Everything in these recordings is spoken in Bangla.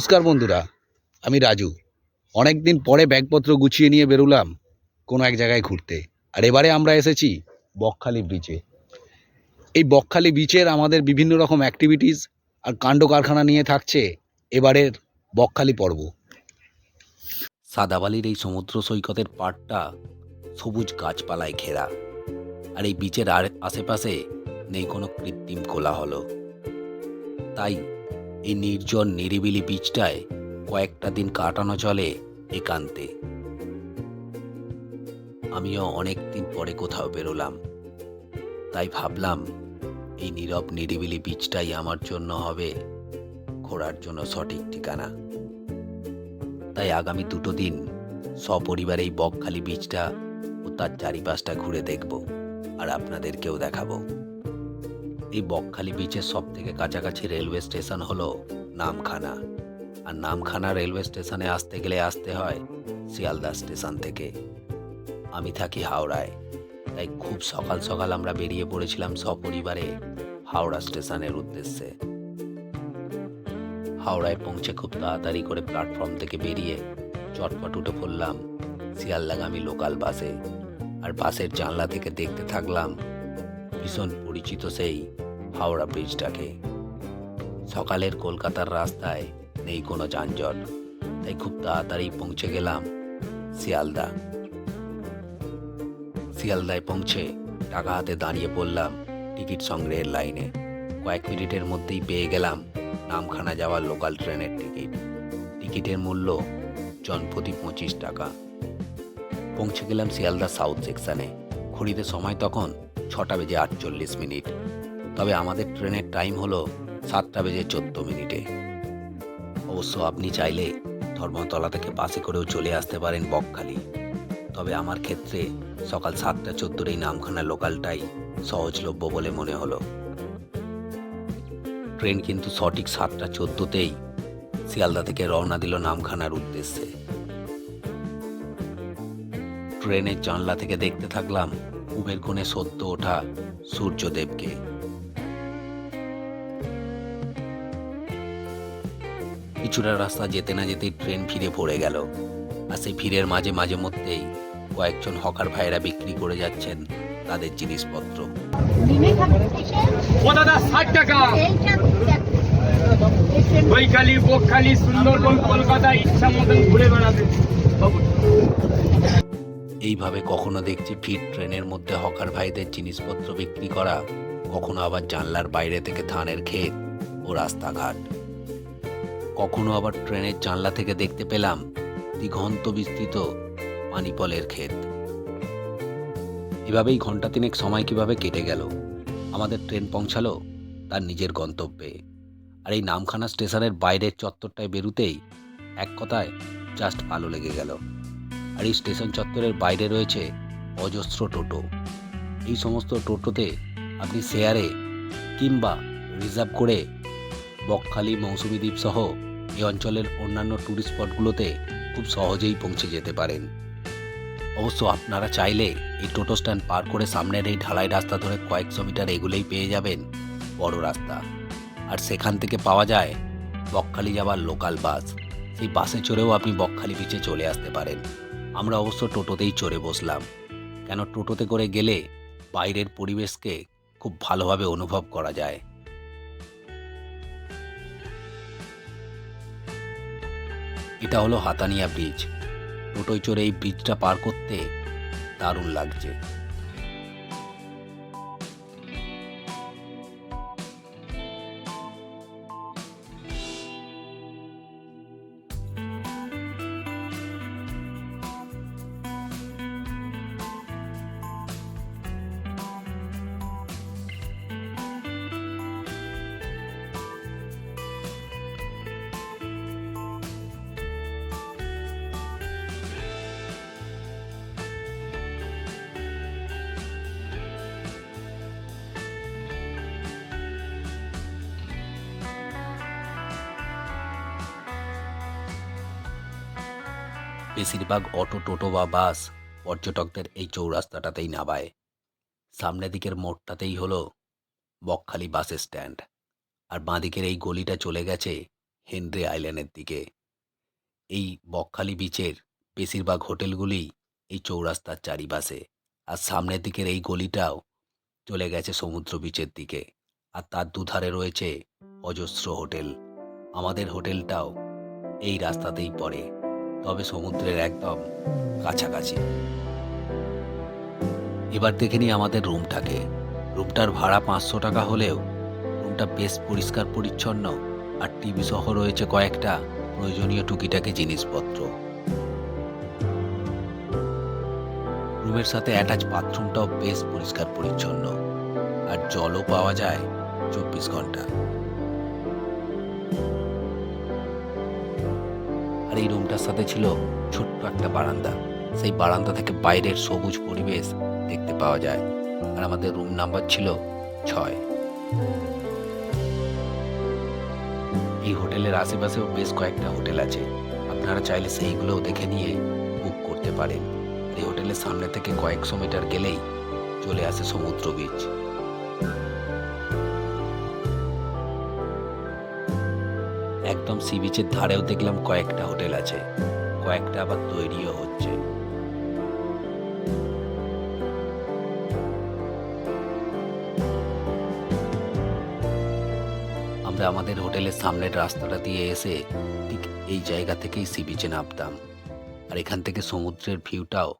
নমস্কার বন্ধুরা, আমি রাজু। অনেক দিন পরে ব্যাগপত্র গুছিয়ে নিয়ে বেরোলাম কোনো এক জায়গায় ঘুরতে। আর এবারে আমরা এসেছি বকখালি বিচে এই বকখালি বিচের আমাদের বিভিন্ন রকম অ্যাক্টিভিটিস আর কাণ্ড কারখানা নিয়ে থাকছে এবারের বকখালি পর্ব। সাদাবালির এই সমুদ্র সৈকতের পাড়টা সবুজ গাছপালায় ঘেরা। আর এই বিচের আর আশেপাশে নেই কোনো কৃত্রিম কোলাহল। তাই এই নির্জন নিরিবিলি বিচটায় কয়েকটা দিন কাটানো চলে একান্তে। আমিও অনেক দিন পরে কোথাও বেরোলাম। তাই ভাবলাম, এই নীরব নিরিবিলি বিচটাই আমার জন্য হবে ঘোরার জন্য সঠিক ঠিকানা। তাই আগামী দুটো দিন সপরিবারে এই বকখালি বিচটা ও তার চারিপাশটা ঘুরে দেখব আর আপনাদেরকেও দেখাবো। এই বকখালি বিচের সব থেকে কাছাকাছি রেলওয়ে স্টেশন হলো নামখানা। আর নামখানা রেলওয়ে স্টেশনে আসতে গেলে আসতে হয় শিয়ালদা স্টেশন থেকে। আমি থাকি হাওড়ায়। তাই খুব সকাল সকাল আমরা বেরিয়ে পড়েছিলাম সপরিবারে হাওড়া স্টেশনের উদ্দেশ্যে। হাওড়ায় পৌঁছে খুব তাড়াতাড়ি করে প্ল্যাটফর্ম থেকে বেরিয়ে চটপট উঠে পড়লাম শিয়ালদাগামী লোকাল বাসে আর বাসের জানলা থেকে দেখতে থাকলাম ভীষণ পরিচিত সেই হাওড়া ব্রিজটাকে। সকালের কলকাতার রাস্তায় নেই কোনো যানজট, তাই খুব তাড়াতাড়ি পৌঁছে গেলাম শিয়ালদা। শিয়ালদায় পৌঁছে টাকা হাতে দাঁড়িয়ে পড়লাম টিকিট সংগ্রহের লাইনে। কয়েক মিনিটের মধ্যেই পেয়ে গেলাম নামখানা যাওয়ার লোকাল ট্রেনের টিকিট। টিকিটের মূল্য জনপ্রতি পঁচিশ টাকা। পৌঁছে গেলাম শিয়ালদা সাউথ সেকশানে। ঘড়িতে সময় তখন ছটা বেজে আটচল্লিশ মিনিট। তবে আমাদের ট্রেনের টাইম হলো সাতটা বেজে চোদ্দ মিনিটে। অবশ্য আপনি চাইলে ধর্মতলা থেকে বাসে করেও চলে আসতে পারেন বকখালি। তবে আমার ক্ষেত্রে সকাল সাতটা চোদ্দোর এই নামখানা লোকালটাই সহজলভ্য বলে মনে হলো। ট্রেন কিন্তু সঠিক সাতটা চোদ্দোতেই শিয়ালদা থেকে রওনা দিল নামখানার উদ্দেশ্যে। ট্রেনের জানলা থেকে দেখতে থাকলাম উবের কোণে সদ্য ওঠা সূর্যদেবকে। কিছুটা রাস্তা যেতে না যেতেই ট্রেন ফিরে পড়ে গেল। আর সেই ভিড়ের মাঝে মাঝে মধ্যেই কয়েকজন হকার ভাইরা বিক্রি করে যাচ্ছেন তাদের জিনিসপত্র। সুন্দরবন, কলকাতা, ইচ্ছা মতন ঘুরে বেড়াবে। এইভাবে কখনো দেখছি ফিট ট্রেনের মধ্যে হকার ভাইদের জিনিসপত্র বিক্রি করা, কখনো আবার জানলার বাইরে থেকে ধানের ক্ষেত ও রাস্তাঘাট। কখনো আবার ট্রেনের জানলা থেকে দেখতে পেলাম দিগন্ত বিস্তৃত পানিপলের ক্ষেত। এভাবেই ঘণ্টা তিনেক সময় কীভাবে কেটে গেল, আমাদের ট্রেন পৌঁছালো তার নিজের গন্তব্যে। আর এই নামখানা স্টেশনের বাইরের চত্বরটায় বেরুতেই এক কথায় জাস্ট ভালো লেগে গেল। আর এই স্টেশন চত্বরের বাইরে রয়েছে অজস্র টোটো। এই সমস্ত টোটোতে আপনি শেয়ারে কিংবা রিজার্ভ করে বকখালি, মৌসুমি দ্বীপ সহ এই অঞ্চলের অন্যান্য ট্যুরিস্ট স্পটগুলোতে খুব সহজেই পৌঁছে যেতে পারেন। অবশ্য আপনারা চাইলে এই টোটো স্ট্যান্ড পার করে সামনের এই ঢালাই রাস্তা ধরে কয়েকশো মিটার এগুলোই পেয়ে যাবেন বড় রাস্তা। আর সেখান থেকে পাওয়া যায় বকখালি যাওয়ার লোকাল বাস সেই বাসে চড়েও আপনি বকখালি বিচে চলে আসতে পারেন। আমরা অবশ্য টোটোতেই চড়ে বসলাম। কেন টোটোতে করে গেলে বাইরের পরিবেশকে খুব ভালোভাবে অনুভব করা যায়। এটা হলো হাতানিয়া ব্রিজ। টোটোয় চড়ে এই ব্রিজটা পার করতে দারুণ লাগছে। বেশিরভাগ অটো, টোটো বা বাস পর্যটকদের এই চৌরাস্তাটাতেই নামায়। সামনে দিকের মোড়টাতেই হলো বকখালি বাস স্ট্যান্ড আর বাঁদিকের এই গলিটা চলে গেছে হেনরি আইল্যান্ডের দিকে। এই বকখালি বিচের বেশিরভাগ হোটেলগুলি এই চৌরাস্তার চারিপাশে আর সামনের দিকের এই গলিটাও চলে গেছে সমুদ্র বিচের দিকে আর তার দুধারে রয়েছে অজস্র হোটেল। আমাদের হোটেলটাও এই রাস্তাতেই পড়ে। তবে সমুদ্রের একদম কাছাকাছি। এবার দেখে নিই আমাদের রুমটাকে। রুমটার ভাড়া পাঁচশো টাকা হলেও রুমটা বেশ পরিষ্কার পরিচ্ছন্ন আর টিভি সহ রয়েছে কয়েকটা প্রয়োজনীয় টুকিটাকি জিনিসপত্র। রুমের সাথে অ্যাটাচ বাথরুমটাও বেশ পরিষ্কার পরিচ্ছন্ন আর জলও পাওয়া যায় চব্বিশ ঘণ্টা আর এই রুমটার সাথে ছিল ছোট্ট একটা বারান্দা। সেই বারান্দা থেকে বাইরের সবুজ পরিবেশ দেখতে পাওয়া যায়। আর আমাদের রুম নাম্বার ছিল ছয়। এই হোটেলের আশেপাশেও বেশ কয়েকটা হোটেল আছে। আপনারা চাইলে সেইগুলোও দেখে নিয়ে বুক করতে পারেন। এই হোটেলের সামনে থেকে কয়েকশো মিটার গেলেই চলে আসে সমুদ্র বিচ একদম সি বিচের ধারেও দেখলাম কয়েকটা হোটেল আছে। কয়েকটা আবার তৈরিও হচ্ছে। আমরা আমাদের হোটেলের সামনের রাস্তাটা দিয়ে এসে ঠিক এই জায়গা থেকেই সি বিচে নামতাম। আর এখান থেকে সমুদ্রের ভিউটাও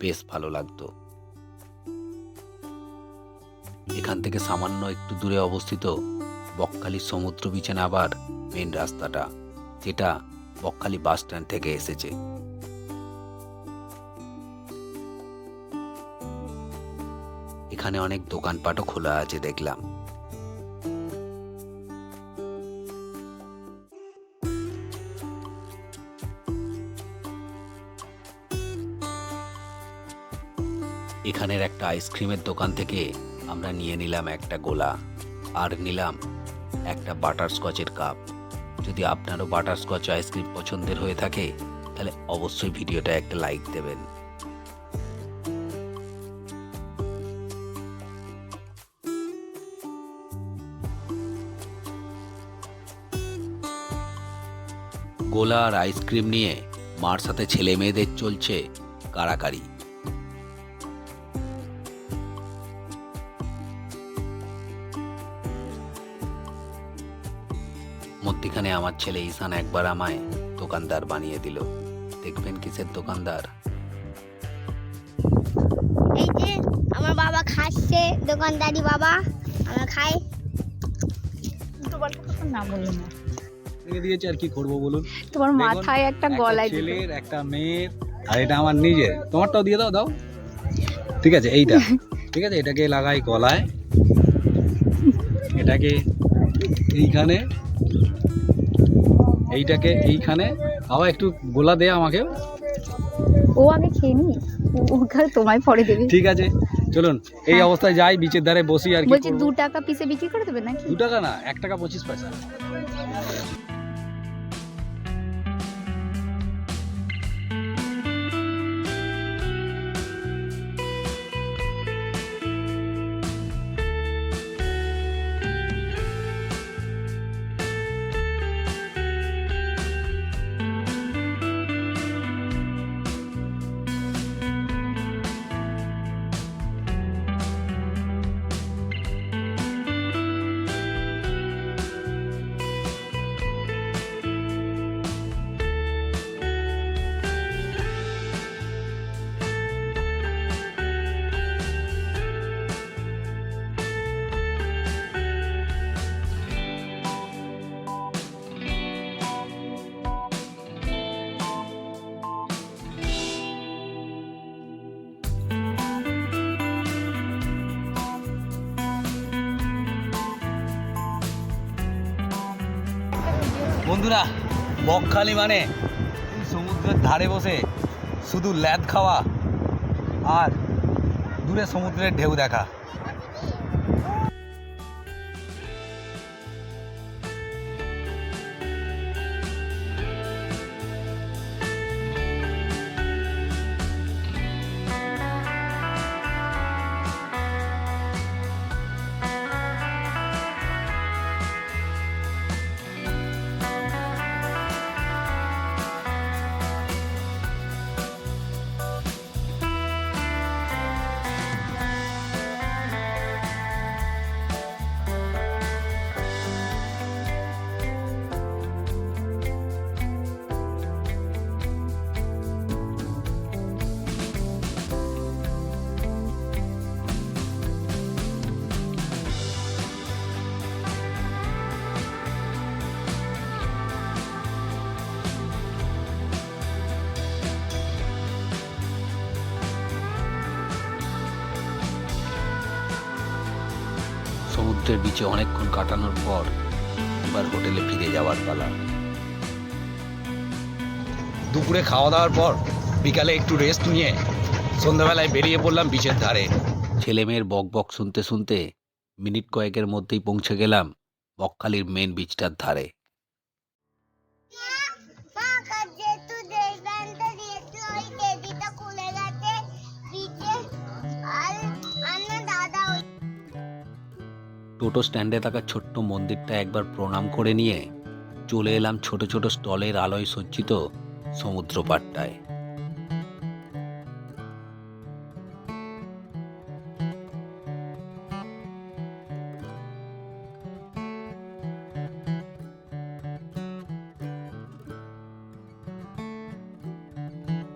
বেশ ভালো লাগতো। এখান থেকে সামান্য একটু দূরে অবস্থিত বকখালি সমুদ্র বিচে নাবার মেন রাস্তাটা, যেটা বকখালি বাস স্ট্যান্ড থেকে এসেছে। এখানে অনেক দোকানপাটও খোলা আছে, দেখলাম। এখানের একটা আইসক্রিমের দোকান থেকে আমরা নিয়ে নিলাম একটা গোলা। আর নিলাম একটা বাটার স্কচের কাপ যদি আপনারও বাটার স্কচ আইসক্রিম পছন্দের হয়ে থাকে, তাহলে অবশ্যই ভিডিওটা একটা লাইক দেবেন। গোলা আর আইসক্রিম নিয়ে মার সাথে ছেলে মেয়েদের চলছে কারাকারি। মধ্যিখানে আমার ছেলে ঈশান একবার আমায় দোকানদার বানিয়ে দিল। দেখবেন কিসের দোকানদার? এই যে আমার বাবা খাচ্ছে দোকানদারি বাবা আমরা খাই। তোমার কথা না বলল না। রেখে দিয়েছে আর কি করব বলুন? তোমার মাথায় একটা একটা গলায় ছেলের একটা মেয়ের আর এটা আমার নিজের। তোমারটাও দিয়ে দাও দাও। ঠিক আছে এইটা। ঠিক আছে এটাকে লাগাই গলায়। এটাকে এইখানে এইটাকে এইখানে। আবার একটু গোলা দে আমাকে। ও আমি খেয়ে নি। ওখানে তোমায় পরে দেবে। ঠিক আছে চলুন। এই হ্যাঁ। অবস্থায় যাই বিচের ধারে বসি আর কি বলছি দু টাকা পিসে বিক্রি করে দেবে নাকি? দু টাকা না এক টাকা পঁচিশ পয়সা। বন্ধুরা বকখালি মানে সমুদ্রের ধারে বসে শুধু ল্যাদ খাওয়া আর দূরে সমুদ্রের ঢেউ দেখা। সমুদ্রের বিচে অনেকক্ষণ কাটানোর পর এবার হোটেলে ফিরে যাওয়ার পালা। দুপুরে খাওয়া দাওয়ার পর বিকালে একটু রেস্ট নিয়ে সন্ধ্যাবেলায় বেরিয়ে পড়লাম বিচের ধারে। ছেলে মেয়ের বক বক শুনতে শুনতে মিনিট কয়েকের মধ্যেই পৌঁছে গেলাম বকখালির মেন বিচটার ধারে। টোটো স্ট্যান্ডে থাকা ছোট্ট মন্দিরটা একবার প্রণাম করে নিয়ে চলে এলাম ছোট ছোট স্টলের আলোয় সজ্জিত সমুদ্র পাড়টায়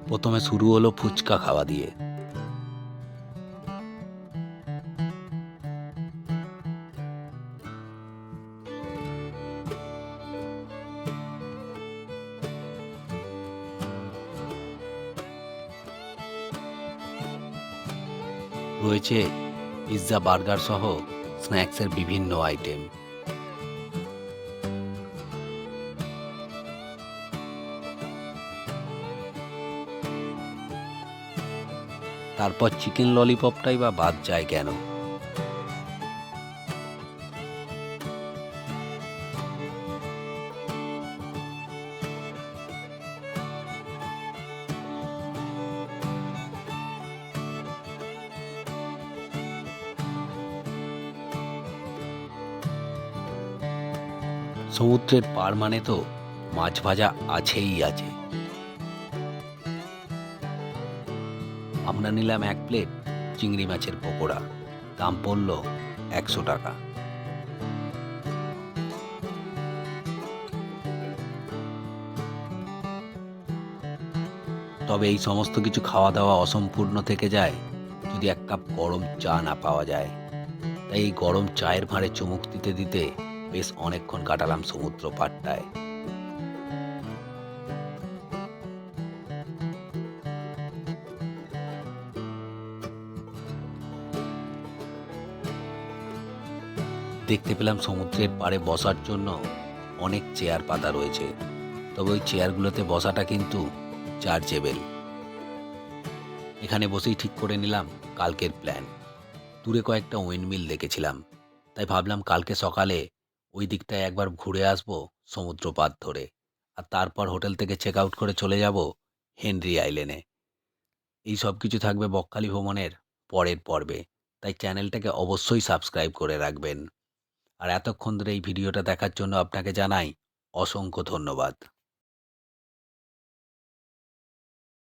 প্রথমে শুরু হলো ফুচকা খাওয়া দিয়ে। রয়েছে পিৎজা বার্গার সহ স্ন্যাক্সের বিভিন্ন আইটেম। তারপর চিকেন ললিপপটাই বা বাদ যায় কেন? সমুদ্রের পার মানে তো মাছ ভাজা আছেই আছে। আমরা নিলাম এক প্লেট চিংড়ি মাছের পকোড়া। দাম পড়ল একশো টাকা। তবে এই সমস্ত কিছু খাওয়া দাওয়া অসম্পূর্ণ থেকে যায় যদি এক কাপ গরম চা না পাওয়া যায়। তাই এই গরম চায়ের ভাঁড়ে চুমুক দিতে দিতে বেশ অনেকক্ষণ কাটালাম সমুদ্র পাড়টায় দেখতে পেলাম সমুদ্রের পাড়ে বসার জন্য অনেক চেয়ার পাতা রয়েছে। তবে ওই চেয়ারগুলোতে বসাটা কিন্তু চার্জেবেল। এখানে বসেই ঠিক করে নিলাম কালকের প্ল্যান। দূরে কয়েকটা উইন্ডমিল দেখেছিলাম। তাই ভাবলাম কালকে সকালে ওই দিকটায় একবার ঘুরে আসব সমুদ্রপাত ধরে। আর তারপর হোটেল থেকে চেক আউট করে চলে যাব হেনরি আইল্যান্ডে। এই সব কিছু থাকবে বকখালি ভ্রমণের পরের পর্বে। তাই চ্যানেলটাকে অবশ্যই সাবস্ক্রাইব করে রাখবেন। আর এতক্ষণ ধরে এই ভিডিওটা দেখার জন্য আপনাকে জানাই অসংখ্য ধন্যবাদ।